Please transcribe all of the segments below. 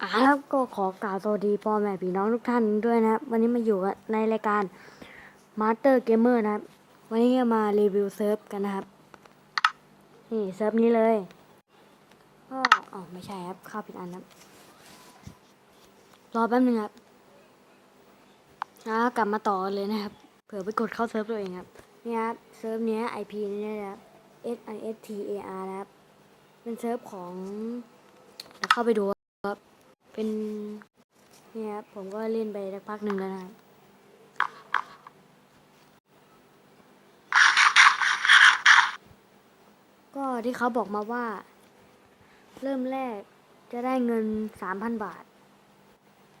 อ่าครับก็ขอกล่าวสวัสดีพ่อแม่พี่น้องทุกท่านด้วยนะครับ วันนี้มาอยู่กับในรายการ Master Gamer นะครับ วันนี้จะมารีวิวเซิร์ฟกันนะครับ นี่เซิร์ฟนี้เลยก็อ๋อไม่ใช่ครับเข้าผิดอันครับรอแป๊บนึงครับแล้วกลับมาต่อเลยนะครับ เผื่อไปกดเข้าเซิร์ฟตัวเองครับนี่ครับเซิร์ฟนี้ IP นี่นะครับ S I S T A R นะครับ เป็นเซิร์ฟของเข้าไปดู เป็นเนี่ยครับผมก็เล่นไปสักพักหนึ่งแล้วนะครับก็ที่เขาบอกมาว่า เริ่มแรกจะได้เงินสามพันบาท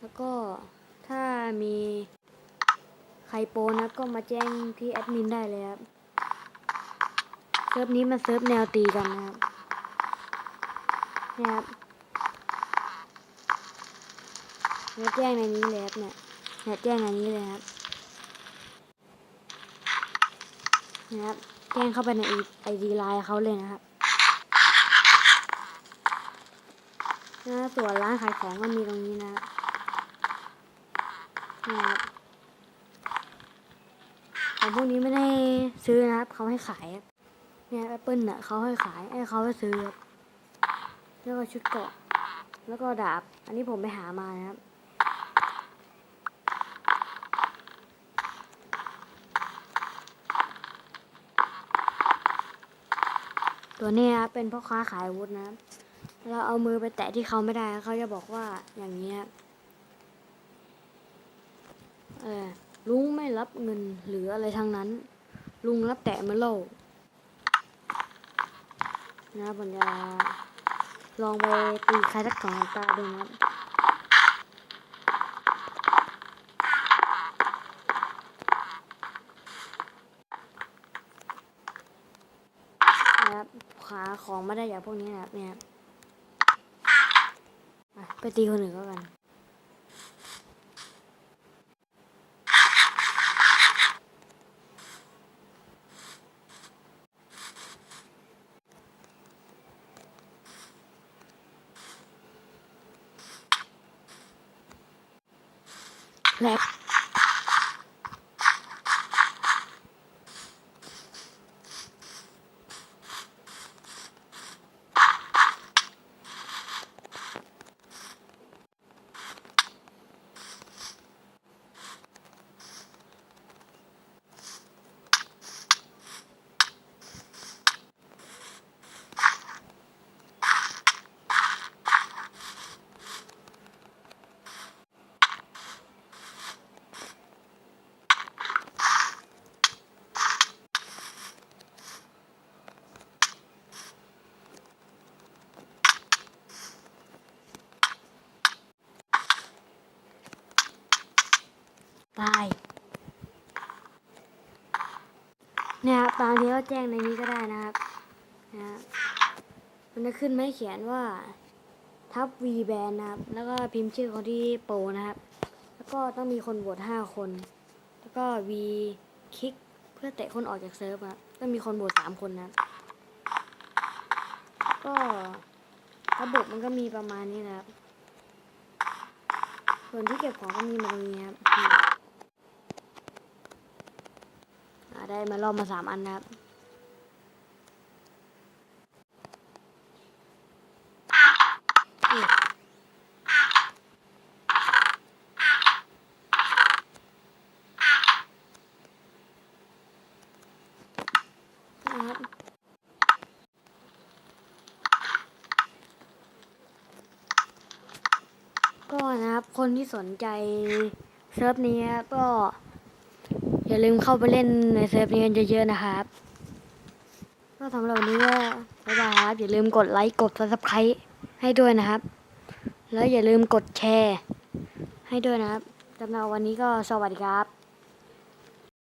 แล้วก็ถ้ามีใครโปนะก็มาแจ้งที่แอดมินได้เลยครับ เซิร์ฟนี้มันเซิร์ฟแนวตีกันนะครับเนี่ยครับ เนี่ยแจ้งในนี้เลยครับเนี่ยเนี่ยแจ้งในนี้เลยครับนะครับแจ้งเข้าไปในไอดีไลน์เขาเลยนะครับนะส่วนร้านขายของก็มีตรงนี้นะครับนะครับของพวกนี้ไม่ได้ซื้อนะครับเขาให้ขายเนี่ยแอปเปิลเน่ะเขาให้ขายไอ้เขาให้ซื้อแล้วก็ชุดเกาะแล้วก็ดาบ อันนี้ผมไปหามานะครับ ตัวนี้ครับเป็นพ่อค้าขายอาวุธนะครับเราเอามือไปแตะที่เขาไม่ได้เขาจะบอกว่าอย่างนี้ครับเออลุงไม่รับเงินหรืออะไรทั้งนั้น ลุงรับแตะมาโล่นะครับผมจะลองไปตีใครสักสองตาดูนะครับ นะครับขาของไม่ได้อย่างพวกนี้นะครับเนี่ยไปตีคนอื่นก็กันแลบ ตาย เนี่ยครับบางทีก็แจ้งในนี้ก็ได้นะครับนะมันจะขึ้นไม่เขียนว่า ทับ V แบนนะครับ แล้วก็พิมพ์ชื่อคนที่โปรนะครับ แล้วก็ต้องมีคนโหวตห้าคน แล้วก็ V คลิกเพื่อเตะคนออกจากเซิร์ฟครับต้องมีคนโหวตสามคนนะครับก็ระบบมันก็มีประมาณนี้นะครับ ส่วนที่เก็บของก็มีมาตรงนี้ครับนี่อ่า ได้มารอบมาสามอันนะครับก็นะครับคนที่สนใจเซิร์ฟนี้ก็ อย่าลืมเข้าไปเล่นในเซิร์ฟนี้กันเยอะๆนะครับก็สำหรับวันนี้ก็บ๊ายบายครับ อย่าลืมกดไลค์กด subscribe ให้ด้วยนะครับ แล้วอย่าลืมกดแชร์ ให้ด้วยนะครับสำหรับวันนี้ก็สวัสดีครับ